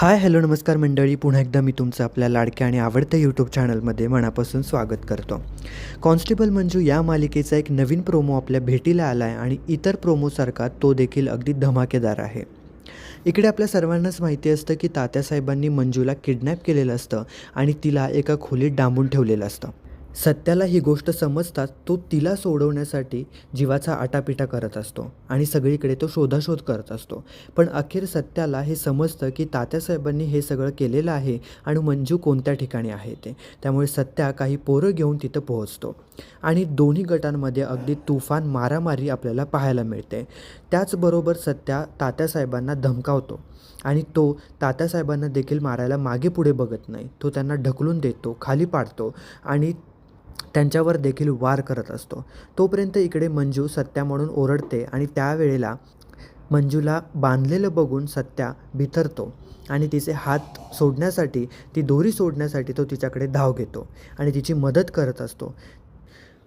Hi hello नमस्कार मंडळी. पुन्हा एकदा मी तुमचं आपल्या लाडक्या आणि आवडत्या यूट्यूब चॅनलमध्ये मनापासून स्वागत करतो. कॉन्स्टेबल मंजू या मालिकेचा एक नवीन प्रोमो आपल्या भेटीला आला आहे आणि इतर प्रोमोसारखा तो देखील अगदी धमाकेदार आहे. इकडे आपल्या सर्वांनाच माहिती असतं की तात्यासाहेबांनी मंजूला किडनॅप केलेलं असतं आणि तिला एका खोलीत डांबून ठेवलेलं असतं. सत्याला ही गोष्ट समजताच तो तिला सोडवण्यासाठी जीवाचा आटापिटा करत असतो आणि सगळीकडे तो शोधाशोध करत असतो. पण अखेर सत्याला हे समजतं की तात्यासाहेबांनी हे सगळं केलेलं आहे आणि मंजू कोणत्या ठिकाणी आहे ते. त्यामुळे सत्या काही पोरं घेऊन तिथं पोहोचतो. आणि दोन्ही गटांमध्ये अगदी तुफान मारामारी आपल्याला पाहायला मिळते. त्याचबरोबर सत्या तात्यासाहेबांना धमकावतो. आणि तो तात्यासाहेबांना देखील मारायला मागे पुढे बघत नाही. तो त्यांना ढकलून देतो खाली पाडतो आणि त्यांच्यावर देखील वार करत असतो. तोपर्यंत इकडे मंजू सत्या म्हणून ओरडते आणि त्यावेळेला मंजूला बांधलेलं बघून सत्या भितरतो आणि तिचे हात सोडण्यासाठी ती दोरी सोडण्यासाठी तो तिच्याकडे धाव घेतो आणि तिची मदत करत असतो.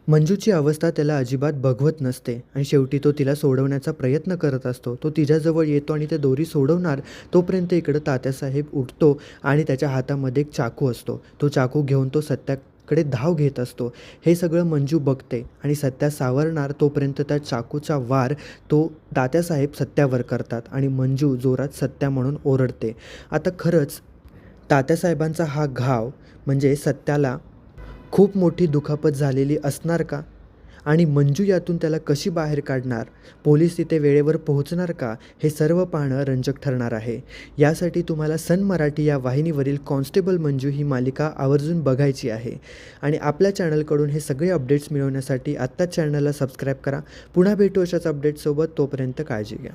मंजूची अवस्था त्याला अजिबात बघवत नसते आणि शेवटी तो तिला सोडवण्याचा प्रयत्न करत असतो. तो तिच्याजवळ येतो आणि ते दोरी सोडवणार तोपर्यंत इकडं तात्यासाहेब उठतो आणि त्याच्या हातामध्ये एक चाकू असतो. तो चाकू घेऊन तो सत्या कडे धाव घेत असतो. हे सगळं मंजू बघते आणि सत्या सावरणार तोपर्यंत त्या चाकूचा वार तो तात्यासाहेब सत्यावर करतात आणि मंजू जोरात सत्या म्हणून ओरडते. आता खरंच तात्यासाहेबांचा हा घाव म्हणजे सत्याला खूप मोठी दुखापत झालेली असणार का? आणि मंजू यातून त्याला कशी बाहेर काढणार? पोलीस तिथे वेळेवर पोहोचणार का? हे सर्व पाहणं रंजक ठरणार आहे. यासाठी तुम्हाला सन मराठी या वाहिनीवरील कॉन्स्टेबल मंजू ही मालिका आवर्जून बघायची आहे. आणि आपल्या चॅनलकडून हे सगळे अपडेट्स मिळवण्यासाठी आत्ताच चॅनलला सबस्क्राईब करा. पुन्हा भेटू अशाच अपडेट्ससोबत तोपर्यंत काळजी घ्या.